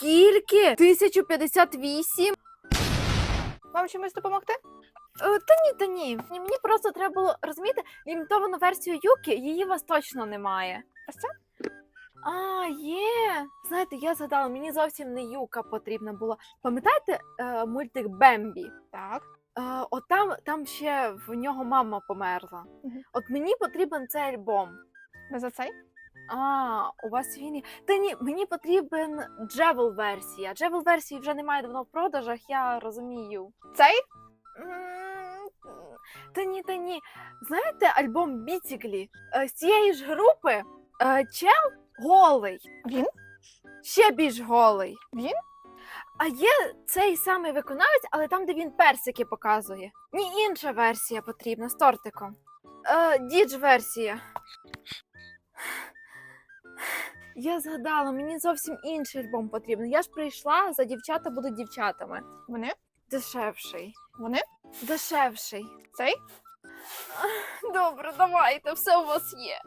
Скільки? 1058? Вам чимось допомогти? Е, Та ні, та ні. Ні, Мені просто треба було розуміти лімітовану версію Юки, її у вас точно немає. Ось це? А, є. Знаєте, я згадала, мені зовсім не Юка потрібна була. Пам'ятаєте е, мультик Бембі? Так. Е, от там, там ще в нього мама померла. Мгм. От мені потрібен цей альбом. Ви за цей? А, у вас він. Та ні, мені потрібен джевел версія. Джевел версії вже немає давно в продажах, я розумію. Цей? Та ні, та ні. Знаєте альбом Бітіглі Е, з цієї ж групи е, чел голий, Він? ще більш голий. Він? А є цей самий виконавець, але там, де він персики показує. Ні, інша версія потрібна з тортиком. Е, дідж версія. Я згадала, мені зовсім інший альбом потрібен. Я ж прийшла, за дівчата будуть дівчатами. Вони? Дешевший. Вони? Дешевший. Цей? Добре, давайте, все у вас є.